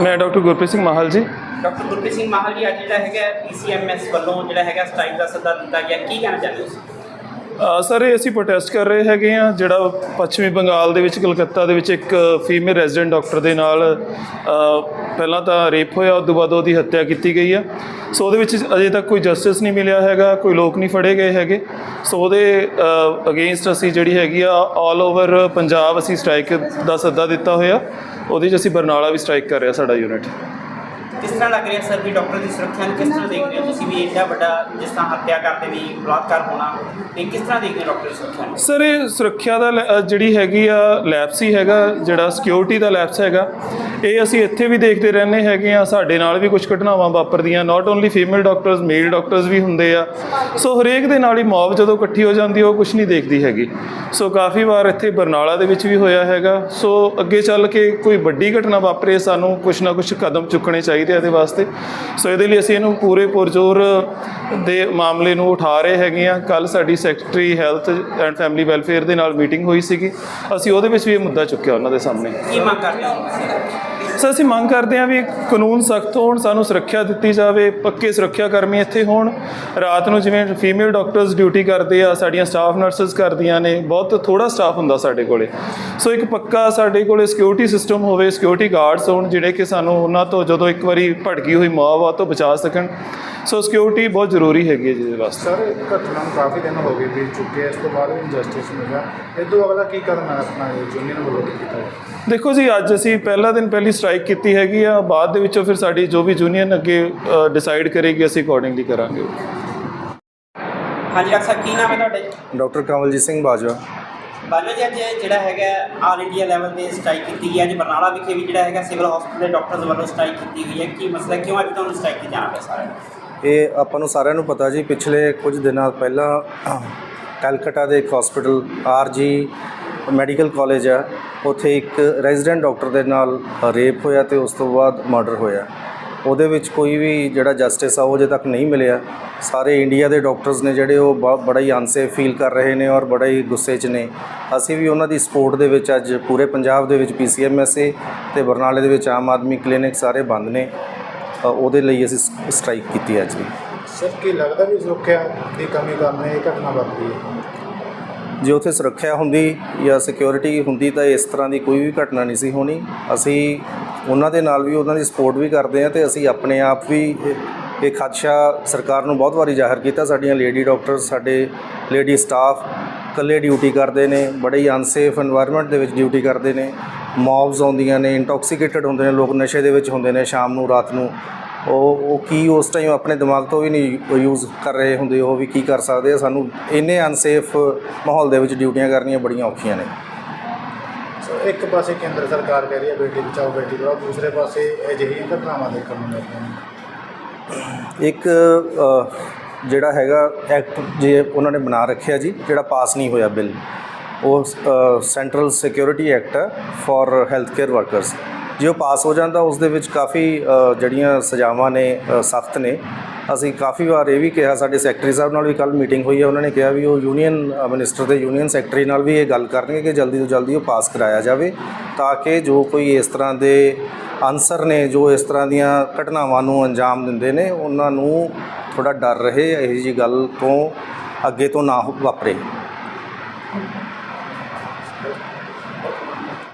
ਮੈਂ ਡਾਕਟਰ ਗੁਰਪ੍ਰੀਤ ਸਿੰਘ ਮਾਹਲ ਜੀ। ਡਾਕਟਰ ਗੁਰਪ੍ਰੀਤ ਸਿੰਘ ਮਾਹਲ ਜੀ ਅੱਜ ਜਿਹੜਾ ਹੈਗਾ ਪੀਸੀਐਮਐਸ ਵੱਲੋਂ ਜਿਹੜਾ ਹੈਗਾ ਸਟ੍ਰਾਈਕ ਦਾ ਸੱਦਾ ਦਿੱਤਾ ਗਿਆ। ਕੀ ਕਹਿਣਾ ਚਾਹੁੰਦੇ ਹੋ ਸਰ ਇਹ ਅਸੀਂ ਪ੍ਰੋਟੈਸਟ ਕਰ ਰਹੇ ਹੈਗੇ ਆ ਜਿਹੜਾ ਪੱਛਮੀ ਬੰਗਾਲ ਦੇ ਵਿੱਚ ਕਲਕੱਤਾ ਦੇ ਵਿੱਚ ਇੱਕ ਫੀਮੇਲ ਰੈਜ਼ੀਡੈਂਟ ਡਾਕਟਰ ਦੇ ਨਾਲ ਪਹਿਲਾਂ ਤਾਂ ਰੇਪ ਹੋਇਆ ਉਸ ਤੋਂ ਬਾਅਦ ਉਹਦੀ ਹੱਤਿਆ ਕੀਤੀ ਗਈ ਆ। ਸੋ ਉਹਦੇ ਵਿੱਚ ਅਜੇ ਤੱਕ ਕੋਈ ਜਸਟਿਸ ਨਹੀਂ ਮਿਲਿਆ ਹੈਗਾ ਕੋਈ ਲੋਕ ਨਹੀਂ ਫੜੇ ਗਏ ਹੈਗੇ। ਸੋ ਉਹਦੇ ਅਗੇਂਸਟ ਅਸੀਂ ਜਿਹੜੀ ਹੈਗੀ ਆ ਆਲ ਓਵਰ ਪੰਜਾਬ ਅਸੀਂ ਸਟ੍ਰਾਈਕ ਦਾ ਸੱਦਾ ਦਿੱਤਾ ਹੋਇਆ। ਉਹਦੇ 'ਚ ਅਸੀਂ ਬਰਨਾਲਾ ਵੀ ਸਟ੍ਰਾਈਕ ਕਰ ਰਿਹਾ ਸਾਡਾ ਯੂਨਿਟ ਕਿਸ ਤਰ੍ਹਾਂ ਲੱਗ ਰਿਹਾ ਸਰ ਵੀ ਡਾਕਟਰ ਦੀ ਸੁਰੱਖਿਆ ਨੂੰ ਕਿਸ ਤਰ੍ਹਾਂ ਦੇਖ ਰਹੇ ਹੋ? ਤੁਸੀਂ ਵੀ ਇੰਨਾ ਵੱਡਾ ਜਿਸ ਤਰ੍ਹਾਂ ਹੱਤਿਆ ਕਰਦੇ ਵੀ ਬਲਾਤਕਾਰ ਹੋਣਾ ਤੇ ਕਿਸ ਤਰ੍ਹਾਂ ਦੇਖਦੇ ਹੋ ਡਾਕਟਰ ਦੀ ਸੁਰੱਖਿਆ ਨੂੰ? ਸਰ ਇਹ ਸੁਰੱਖਿਆ ਦਾ ਲੈ- ਅ, ਜਿਹੜੀ ਹੈਗੀ ਆ ਲੈਪਸ ਹੀ ਹੈਗਾ ਜਿਹੜਾ ਸਿਕਿਉਰਿਟੀ ਦਾ ਲੈਪਸ ਹੈਗਾ ਇਹ ਅਸੀਂ ਇੱਥੇ ਵੀ ਦੇਖਦੇ ਰਹਿੰਦੇ ਹੈਗੇ ਆ। ਸਾਡੇ ਨਾਲ ਵੀ ਕੁਝ ਘਟਨਾਵਾਂ ਵਾਪਰਦੀਆਂ not only female doctors male doctors ਵੀ ਹੁੰਦੇ ਆ। ਸੋ ਹਰੇਕ ਦੇ ਨਾਲ ਹੀ ਮੌਬ ਜਦੋਂ ਇਕੱਠੀ ਹੋ ਜਾਂਦੀ ਉਹ ਕੁਝ ਨਹੀਂ ਦੇਖਦੀ ਹੈਗੀ। ਸੋ ਕਾਫੀ ਵਾਰ ਇੱਥੇ ਬਰਨਾਲਾ ਦੇ ਵਿੱਚ ਵੀ ਹੋਇਆ ਹੈਗਾ। ਸੋ ਅੱਗੇ ਚੱਲ ਕੇ ਕੋਈ ਵੱਡੀ ਘਟਨਾ ਵਾਪਰੇ ਸਾਨੂੰ ਕੁਝ ਨਾ ਕੁਝ ਕਦਮ ਚੁੱਕਣੇ ਚਾਹੀਦੇ ਆ ਇਹਦੇ ਵਾਸਤੇ। ਸੋ ਇਹਦੇ ਲਈ ਅਸੀਂ ਇਹਨੂੰ ਪੂਰੇ ਪੁਰਜੋਰ ਦੇ ਮਾਮਲੇ ਨੂੰ ਉਠਾ ਰਹੇ ਹੈਗੇ ਆ ਕੱਲ ਸਾਡੀ secretary health and family welfare ਦੇ ਨਾਲ ਮੀਟਿੰਗ ਹੋਈ ਸੀਗੀ। ਅਸੀਂ ਉਹਦੇ ਵਿੱਚ ਵੀ ਇਹ ਮੁੱਦਾ ਚੁੱਕਿਆ ਉਹਨਾਂ ਦੇ ਸਾਹਮਣੇ। ਕੀ ਮੰਗ ਕਰਦੇ ਹੋ? ਸੋ ਅਸੀਂ ਮੰਗ ਕਰਦੇ ਹਾਂ ਵੀ ਕਾਨੂੰਨ ਸਖਤ ਹੋਣ, ਸਾਨੂੰ ਸੁਰੱਖਿਆ ਦਿੱਤੀ ਜਾਵੇ, ਪੱਕੇ ਸੁਰੱਖਿਆ ਕਰਮੀ ਇੱਥੇ ਹੋਣ। ਰਾਤ ਨੂੰ ਜਿਵੇਂ ਫੀਮੇਲ ਡਾਕਟਰਸ ਡਿਊਟੀ ਕਰਦੇ ਆ, ਸਾਡੀਆਂ ਸਟਾਫ ਨਰਸਸ ਕਰਦੀਆਂ ਨੇ, ਬਹੁਤ ਥੋੜਾ ਸਟਾਫ ਹੁੰਦਾ ਸਾਡੇ ਕੋਲੇ। ਸੋ ਇੱਕ ਪੱਕਾ ਸਾਡੇ ਕੋਲੇ ਸਿਕਿਉਰਿਟੀ ਸਿਸਟਮ ਹੋਵੇ ਸਿਕਿਉਰਿਟੀ ਗਾਰਡਸ ਹੋਣ, ਜਿਹੜੇ ਕਿ ਸਾਨੂੰ ਉਹਨਾਂ ਤੋਂ ਜਦੋਂ ਇੱਕ ਵਾਰੀ ਭੜਕੀ ਹੋਈ ਮੌਤ ਆ ਤੋਂ ਬਚਾ ਸਕਣ। ਸੋ ਸਿਕਿਉਰਿਟੀ ਬਹੁਤ ਜ਼ਰੂਰੀ ਹੈਗੀ ਹੈ ਜਿਹਦੇ ਵਾਸਤੇ। ਸਰ ਇਹ ਘਟਨਾ ਨੂੰ ਕਾਫੀ ਦਿਨ ਹੋ ਗਏ ਬੀਤ ਚੁੱਕੇ ਇਸ ਤੋਂ ਬਾਅਦ ਵੀ ਇੰਜਸਟਿਸ ਮਿਲਿਆ। ਇਹ ਤੋਂ ਅਗਲਾ ਕੀ ਕਦਮ ਹੈ ਆਪਣਾ ਯੂਨੀਅਨ ਵੱਲੋਂ ਕੀ ਕੀਤਾ ਜਾਏ ਦੇਖੋ ਜੀ ਅੱਜ ਅਸੀਂ ਪਹਿਲਾ ਦਿਨ ਪਹਿਲੀ ਸਟ੍ਰਾਈਕ ਕੀਤੀ ਹੈਗੀ ਆ ਬਾਅਦ ਦੇ ਵਿੱਚੋਂ ਫਿਰ ਸਾਡੀ ਜੋ ਵੀ ਯੂਨੀਅਨ ਅੱਗੇ ਡਿਸਾਈਡ ਕਰੇਗੀ ਅਸੀਂ ਅਕੋਰਡਿੰਗਲੀ ਕਰਾਂਗੇ। ਹਾਂਜੀ ਡਾਕਟਰ ਸਾਹਿਬ ਕੀ ਨਾਮ ਹੈ ਤੁਹਾਡਾ? ਜੀ? ਡਾਕਟਰ ਕਮਲਜੀਤ ਸਿੰਘ ਬਾਜਵਾ। ਬਾਲੋ ਜੀ ਅੱਜ ਜਿਹੜਾ ਹੈਗਾ ਆਲ ਇੰਡੀਆ ਲੈਵਲ ਤੇ ਸਟ੍ਰਾਈਕ ਕੀਤੀ ਗਈ ਹੈ। ਅੱਜ ਬਰਨਾਲਾ ਵਿਖੇ ਵੀ ਜਿਹੜਾ ਹੈਗਾ ਸਿਵਲ ਹਸਪੀਟਲ ਦੇ ਡਾਕਟਰਸ ਵੱਲੋਂ ਸਟ੍ਰਾਈਕ ਕੀਤੀ ਗਈ ਹੈ। ਕੀ ਮਸਲਾ ਕਿਉਂ ਅੱਜ ਤੁਹਾਨੂੰ ਸਟ੍ਰਾਈਕ ਤੇ ਜਾਣਾ ਪਿਆ ਸਾਰਿਆਂ ਨੂੰ? ਇਹ ਆਪਾਂ ਨੂੰ ਸਾਰਿਆਂ ਨੂੰ ਪਤਾ ਜੀ, ਪਿਛਲੇ ਕੁਝ ਦਿਨਾਂ ਪਹਿਲਾਂ ਕਲਕੱਤਾ ਦੇ ਇੱਕ ਹਸਪੀਟਲ ਆਰਜੀ ਮੈਡੀਕਲ ਕਾਲਜ ਆ। ਉੱਥੇ ਇੱਕ ਰੈਜ਼ੀਡੈਂਟ ਡਾਕਟਰ ਦੇ ਨਾਲ ਰੇਪ ਹੋਇਆ ਤੇ ਉਸ ਤੋਂ ਬਾਅਦ ਮਰਡਰ ਹੋਇਆ। ਉਹਦੇ ਵਿੱਚ ਕੋਈ ਵੀ ਜਿਹੜਾ ਜਸਟਿਸ ਆ, ਉਹ ਅਜੇ ਤੱਕ ਨਹੀਂ ਮਿਲਿਆ। ਸਾਰੇ ਇੰਡੀਆ ਦੇ ਡਾਕਟਰਸ ਨੇ ਜਿਹੜੇ, ਉਹ ਬ- ਬੜਾ ਹੀ ਅਨਸੇਫ ਫੀਲ ਕਰ ਰਹੇ ਨੇ ਔਰ ਬੜਾ ਹੀ ਗੁੱਸੇ 'ਚ ਨੇ। ਅਸੀਂ ਵੀ ਉਹਨਾਂ ਦੀ ਸਪੋਰਟ ਦੇ ਵਿੱਚ ਅੱਜ ਪੂਰੇ ਪੰਜਾਬ ਦੇ ਵਿੱਚ ਪੀਸੀਐਮਐਸਏ ਤੇ ਬਰਨਾਲੇ ਦੇ ਵਿੱਚ ਆਮ ਆਦਮੀ ਕਲੀਨਿਕ ਸਾਰੇ ਬੰਦ ਨੇ। ਉਹਦੇ ਲਈ ਅਸੀਂ ਸਟ੍ਰਾਈਕ ਕੀਤੀ ਅੱਜ ਵੀ। ਸਰ ਕੀ ਲੱਗਦਾ ਵੀ ਸੁਰੱਖਿਆ ਦੀ ਕਮੀ ਕਾਰਨ ਇਹ ਘਟਨਾ ਵਾਪਰੀ ਹੈ? ਜੇ ਉੱਥੇ ਸੁਰੱਖਿਆ ਹੁੰਦੀ ਜਾਂ ਸਿਕਿਉਰਿਟੀ ਹੁੰਦੀ ਤਾਂ ਇਸ ਤਰ੍ਹਾਂ ਦੀ ਕੋਈ ਵੀ ਘਟਨਾ ਨਹੀਂ ਸੀ ਹੋਣੀ। ਅਸੀਂ ਉਹਨਾਂ ਦੇ ਨਾਲ ਵੀ ਉਹਨਾਂ ਦੀ ਸਪੋਰਟ ਵੀ ਕਰਦੇ ਹਾਂ ਤੇ ਅਸੀਂ ਆਪਣੇ ਆਪ ਵੀ ਇਹ- ਇਹ ਖਦਸ਼ਾ ਸਰਕਾਰ ਨੂੰ ਬਹੁਤ ਵਾਰੀ ਜ਼ਾਹਰ ਕੀਤਾ। ਸਾਡੀਆਂ ਲੇਡੀ ਡਾਕਟਰ ਸਾਡੇ ਲੇਡੀ ਸਟਾਫ ਇਕੱਲੇ ਡਿਊਟੀ ਕਰਦੇ ਨੇ ਬੜੇ ਹੀ ਅਨਸੇਫ এনवायरमेंट ਦੇ ਵਿੱਚ ਡਿਊਟੀ ਕਰਦੇ ਨੇ। ਮੌਬਸ ਆਉਂਦੀਆਂ ਨੇ ਇੰਟੌਕਸੀਕੇਟਡ ਹੁੰਦੇ ਨੇ ਲੋਕ ਨਸ਼ੇ ਦੇ ਵਿੱਚ ਹੁੰਦੇ ਨੇ ਸ਼ਾਮ ਨੂੰ ਰਾਤ ਨੂੰ। ਉਹ ਉਹ ਕੀ ਉਸ ਟਾਈਮ ਆਪਣੇ ਦਿਮਾਗ ਤੋਂ ਵੀ ਨਹੀਂ ਯੂਜ਼ ਕਰ ਰਹੇ ਹੁੰਦੇ ਉਹ ਵੀ ਕੀ ਕਰ ਸਕਦੇ ਆ? ਸਾਨੂੰ ਇੰਨੇ ਅਨਸੇਫ ਮਾਹੌਲ ਦੇ ਵਿੱਚ ਡਿਊਟੀਆਂ ਕਰਨੀਆਂ ਬੜੀਆਂ ਔਖੀਆਂ ਨੇ। ਸੋ ਇੱਕ ਪਾਸੇ ਕੇਂਦਰ ਸਰਕਾਰ ਕਹਿ ਰਹੀ ਹੈ ਬੇਟੀ ਬਚਾਓ ਬੇਟੀ ਪੜਾਓ ਦੂਸਰੇ ਪਾਸੇ ਅਜਿਹੀਆਂ ਘਟਨਾਵਾਂ ਦੇਖਣ ਨੂੰ ਮਿਲਦੀਆਂ ਨੇ। ਇੱਕ ਜਿਹੜਾ ਹੈਗਾ ਐਕਟ ਜੇ ਉਹਨਾਂ ਨੇ ਬਣਾ ਰੱਖਿਆ ਜੀ ਜਿਹੜਾ ਪਾਸ ਨਹੀਂ ਹੋਇਆ ਬਿੱਲ। ਉਹ central security act for health care workers ਜੇ ਉਹ ਪਾਸ ਹੋ ਜਾਂਦਾ ਉਸ ਦੇ ਵਿੱਚ ਕਾਫੀ ਜਿਹੜੀਆਂ ਸਜ਼ਾਵਾਂ ਨੇ ਸਖਤ ਨੇ। ਅਸੀਂ ਕਾਫੀ ਵਾਰ ਇਹ ਵੀ ਕਿਹਾ, ਸਾਡੇ ਸੈਕਟਰੀ ਸਾਹਿਬ ਨਾਲ ਵੀ ਕੱਲ ਮੀਟਿੰਗ ਹੋਈ ਹੈ, ਉਹਨਾਂ ਨੇ ਕਿਹਾ ਵੀ ਉਹ ਯੂਨੀਅਨ ਮਿਨਿਸਟਰ ਤੇ ਯੂਨੀਅਨ ਸੈਕਟਰੀ ਨਾਲ ਵੀ ਇਹ ਗੱਲ ਕਰਨਗੇ ਕਿ ਜਲਦੀ ਤੋਂ ਜਲਦੀ ਉਹ ਪਾਸ ਕਰਾਇਆ ਜਾਵੇ, ਤਾਂ ਕਿ ਜੋ ਕੋਈ ਇਸ ਤਰ੍ਹਾਂ ਦੇ ਅਨਸਰ ਨੇ, ਜੋ ਇਸ ਤਰ੍ਹਾਂ ਦੀਆਂ ਘਟਨਾਵਾਂ ਨੂੰ ਅੰਜਾਮ ਦਿੰਦੇ ਨੇ, ਉਹਨਾਂ ਨੂੰ ਥੋੜਾ ਡਰ ਰਹੇ, ਇਹੋ ਜੀ ਗੱਲ ਤੋਂ ਅੱਗੇ ਤੋਂ ਨਾ ਵਾਪਰੇ।